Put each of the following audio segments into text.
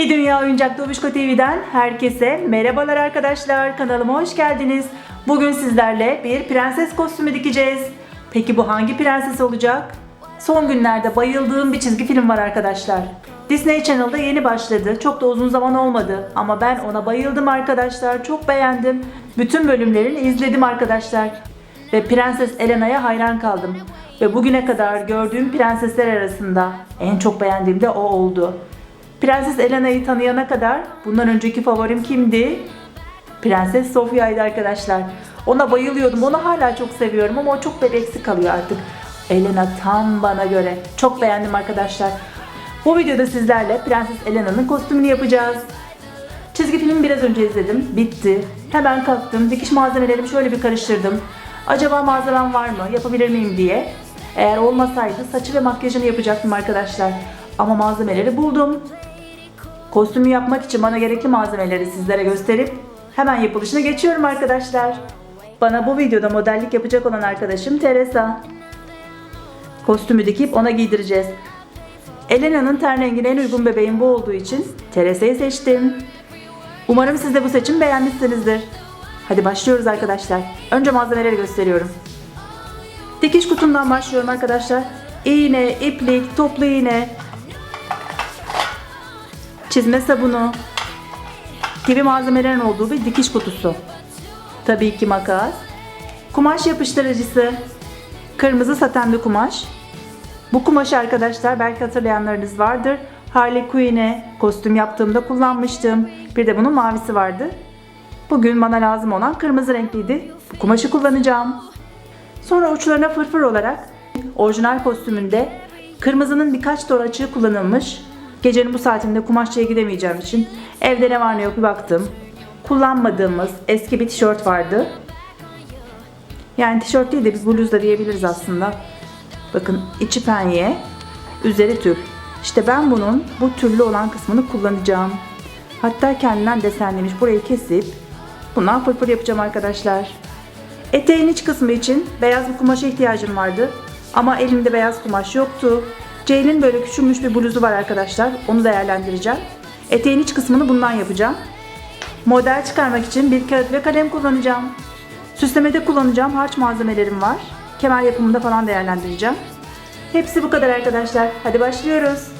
Bir Dünya Oyuncak Dobişko TV'den herkese merhabalar arkadaşlar. Kanalıma hoş geldiniz. Bugün sizlerle bir prenses kostümü dikeceğiz. Peki bu hangi prenses olacak? Son günlerde bayıldığım bir çizgi film var arkadaşlar. Disney Channel'da yeni başladı. Çok da uzun zaman olmadı ama ben ona bayıldım arkadaşlar. Çok beğendim. Bütün bölümlerini izledim arkadaşlar. Ve Prenses Elena'ya hayran kaldım. Ve bugüne kadar gördüğüm prensesler arasında en çok beğendiğim de o oldu. Prenses Elena'yı tanıyana kadar bundan önceki favorim kimdi? Prenses Sofya'ydı arkadaşlar. Ona bayılıyordum. Onu hala çok seviyorum ama o çok bebeksi kalıyor artık. Elena tam bana göre. Çok beğendim arkadaşlar. Bu videoda sizlerle Prenses Elena'nın kostümünü yapacağız. Çizgi filmi biraz önce izledim. Bitti. Hemen kalktım. Dikiş malzemelerimi şöyle bir karıştırdım. Acaba malzemem var mı? Yapabilir miyim diye. Eğer olmasaydı saçı ve makyajını yapacaktım arkadaşlar. Ama malzemeleri buldum. Kostümü yapmak için bana gerekli malzemeleri sizlere gösterip hemen yapılışına geçiyorum arkadaşlar. Bana bu videoda modellik yapacak olan arkadaşım Teresa. Kostümü dikip ona giydireceğiz. Elena'nın ten rengine en uygun bebeğim bu olduğu için Teresa'yı seçtim. Umarım siz de bu seçimi beğenmişsinizdir. Hadi başlıyoruz arkadaşlar. Önce malzemeleri gösteriyorum. Dikiş kutumdan başlıyorum arkadaşlar. İğne, iplik, toplu iğne, çizme sabunu gibi malzemelerin olduğu bir dikiş kutusu. Tabii ki makas, kumaş yapıştırıcısı, kırmızı saten bir kumaş. Bu kumaşı arkadaşlar belki hatırlayanlarınız vardır. Harley Quinn'e kostüm yaptığımda kullanmıştım. Bir de bunun mavisi vardı. Bugün bana lazım olan kırmızı renkliydi. Bu kumaşı kullanacağım. Sonra uçlarına fırfır olarak orijinal kostümünde kırmızının birkaç ton açığı kullanılmış. Gecenin bu saatinde kumaşçıya gidemeyeceğim için evde ne var ne yok bir baktım. Kullanmadığımız eski bir tişört vardı. Yani tişört değil de biz bluz da diyebiliriz aslında. Bakın içi penye, üzeri tül. İşte ben bunun bu türlü olan kısmını kullanacağım. Hatta kendinden desenlemiş burayı kesip bundan fırfır yapacağım arkadaşlar. Eteğin iç kısmı için beyaz bir kumaşa ihtiyacım vardı. Ama elimde beyaz kumaş yoktu. Ceylin böyle küçülmüş bir bluzu var arkadaşlar. Onu değerlendireceğim. Eteğin iç kısmını bundan yapacağım. Model çıkarmak için bir kağıt ve kalem kullanacağım. Süslemede kullanacağım harç malzemelerim var. Kemer yapımında falan değerlendireceğim. Hepsi bu kadar arkadaşlar. Hadi başlıyoruz.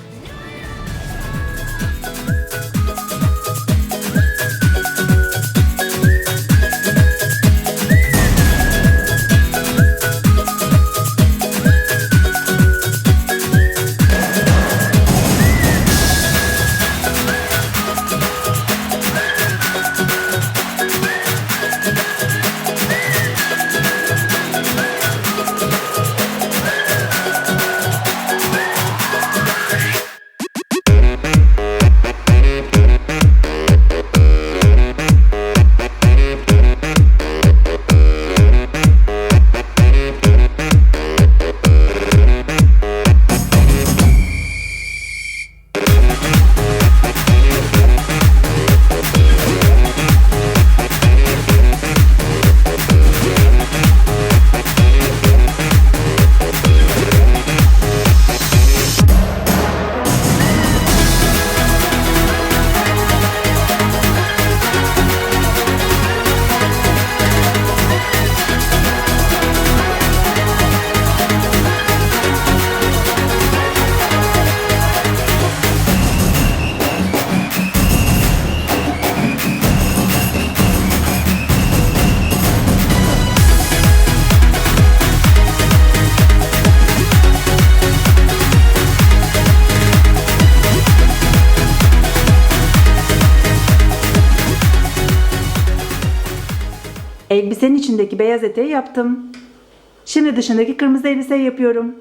Elbisenin içindeki beyaz eteği yaptım. Şimdi dışındaki kırmızı elbiseyi yapıyorum.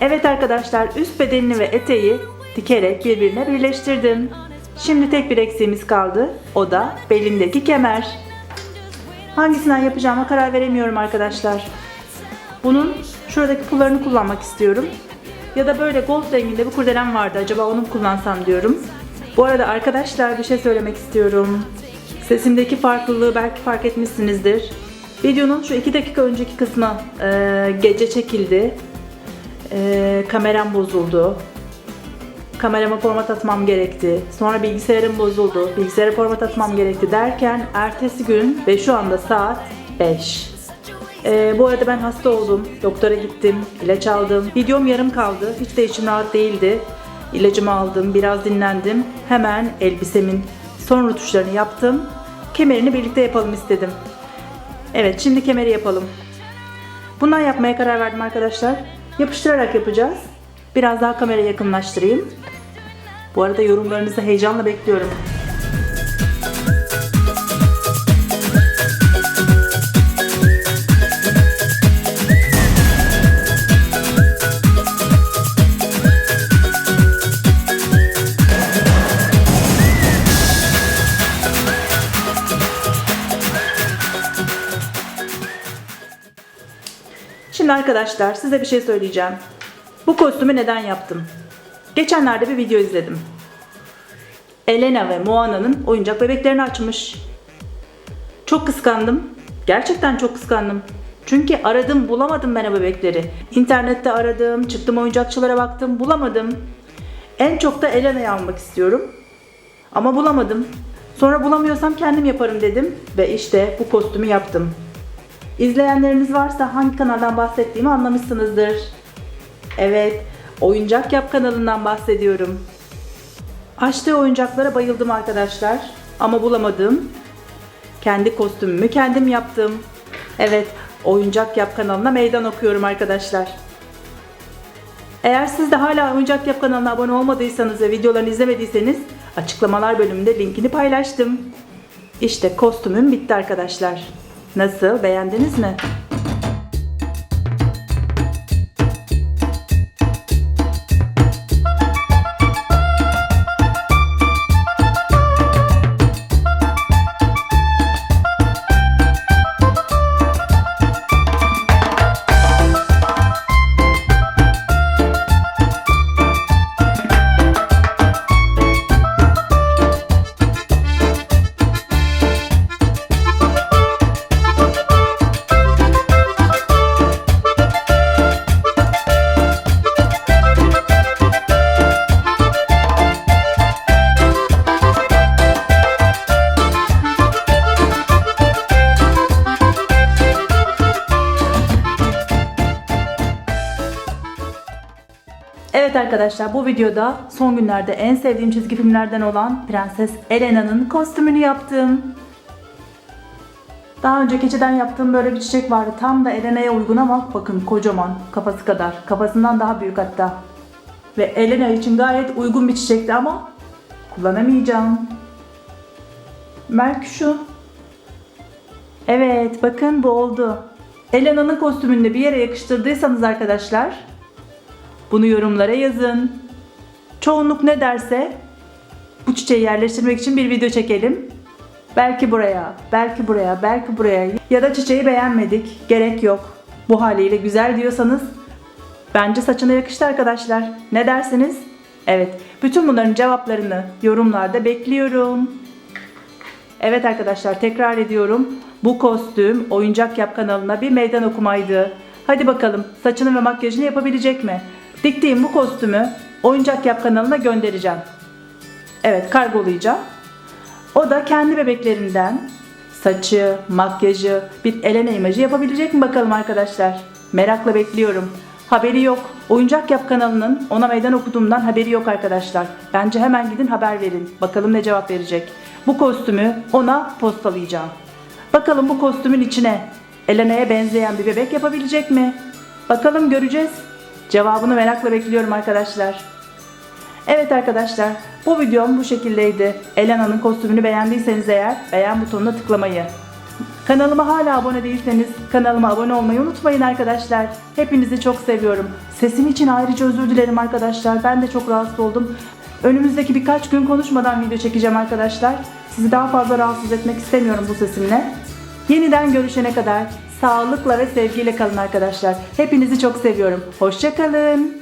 Evet arkadaşlar üst bedenini ve eteği dikerek birbirine birleştirdim. Şimdi tek bir eksiğimiz kaldı. O da belindeki kemer. Hangisinden yapacağıma karar veremiyorum arkadaşlar. Bunun şuradaki pullarını kullanmak istiyorum. Ya da böyle gold renginde bir kurdelem vardı. Acaba onu kullansam diyorum. Bu arada arkadaşlar bir şey söylemek istiyorum. Sesimdeki farklılığı belki fark etmişsinizdir. Videonun şu 2 dakika önceki kısmı e, gece çekildi. E, kameram bozuldu. Kamerama format atmam gerekti. Sonra bilgisayarım bozuldu. Bilgisayara format atmam gerekti derken ertesi gün ve şu anda saat 5. Ee, bu arada ben hasta oldum. Doktora gittim. ilaç aldım. Videom yarım kaldı. Hiç de içim rahat değildi. İlacımı aldım. Biraz dinlendim. Hemen elbisemin son rutuşlarını yaptım. Kemerini birlikte yapalım istedim. Evet şimdi kemeri yapalım. Bundan yapmaya karar verdim arkadaşlar. Yapıştırarak yapacağız. Biraz daha kameraya yakınlaştırayım. Bu arada yorumlarınızı heyecanla bekliyorum. Şimdi arkadaşlar size bir şey söyleyeceğim. Bu kostümü neden yaptım? Geçenlerde bir video izledim. Elena ve Moana'nın oyuncak bebeklerini açmış. Çok kıskandım. Gerçekten çok kıskandım. Çünkü aradım bulamadım ben o bebekleri. İnternette aradım, çıktım oyuncakçılara baktım bulamadım. En çok da Elena'yı almak istiyorum. Ama bulamadım. Sonra bulamıyorsam kendim yaparım dedim ve işte bu kostümü yaptım. İzleyenleriniz varsa hangi kanaldan bahsettiğimi anlamışsınızdır. Evet, Oyuncak Yap kanalından bahsediyorum. Açtığı oyuncaklara bayıldım arkadaşlar ama bulamadım. Kendi kostümümü kendim yaptım. Evet, Oyuncak Yap kanalına meydan okuyorum arkadaşlar. Eğer siz de hala Oyuncak Yap kanalına abone olmadıysanız ve videolarını izlemediyseniz açıklamalar bölümünde linkini paylaştım. İşte kostümüm bitti arkadaşlar. Nasıl? Beğendiniz mi? Arkadaşlar bu videoda son günlerde en sevdiğim çizgi filmlerden olan Prenses Elena'nın kostümünü yaptım. Daha önce keçeden yaptığım böyle bir çiçek vardı. Tam da Elena'ya uygun ama bakın kocaman kafası kadar. Kafasından daha büyük hatta. Ve Elena için gayet uygun bir çiçekti ama kullanamayacağım. Belki şu. Evet bakın bu oldu. Elena'nın kostümünü bir yere yakıştırdıysanız arkadaşlar bunu yorumlara yazın. Çoğunluk ne derse bu çiçeği yerleştirmek için bir video çekelim. Belki buraya, belki buraya, belki buraya ya da çiçeği beğenmedik, gerek yok. Bu haliyle güzel diyorsanız bence saçına yakıştı arkadaşlar. Ne dersiniz? Evet, bütün bunların cevaplarını yorumlarda bekliyorum. Evet arkadaşlar tekrar ediyorum. Bu kostüm Oyuncak Yap kanalına bir meydan okumaydı. Hadi bakalım saçını ve makyajını yapabilecek mi? Diktiğim bu kostümü Oyuncak Yap kanalına göndereceğim. Evet kargolayacağım. O da kendi bebeklerinden saçı, makyajı, bir Elena imajı yapabilecek mi bakalım arkadaşlar? Merakla bekliyorum. Haberi yok. Oyuncak Yap kanalının ona meydan okuduğumdan haberi yok arkadaşlar. Bence hemen gidin haber verin. Bakalım ne cevap verecek. Bu kostümü ona postalayacağım. Bakalım bu kostümün içine Elena'ya benzeyen bir bebek yapabilecek mi? Bakalım göreceğiz. Cevabını merakla bekliyorum arkadaşlar. Evet arkadaşlar bu videom bu şekildeydi. Elena'nın kostümünü beğendiyseniz eğer beğen butonuna tıklamayı Kanalıma hala abone değilseniz kanalıma abone olmayı unutmayın arkadaşlar. Hepinizi çok seviyorum. Sesim için ayrıca özür dilerim arkadaşlar. Ben de çok rahatsız oldum. Önümüzdeki birkaç gün konuşmadan video çekeceğim arkadaşlar. Sizi daha fazla rahatsız etmek istemiyorum bu sesimle. Yeniden görüşene kadar sağlıkla ve sevgiyle kalın arkadaşlar. Hepinizi çok seviyorum. Hoşçakalın.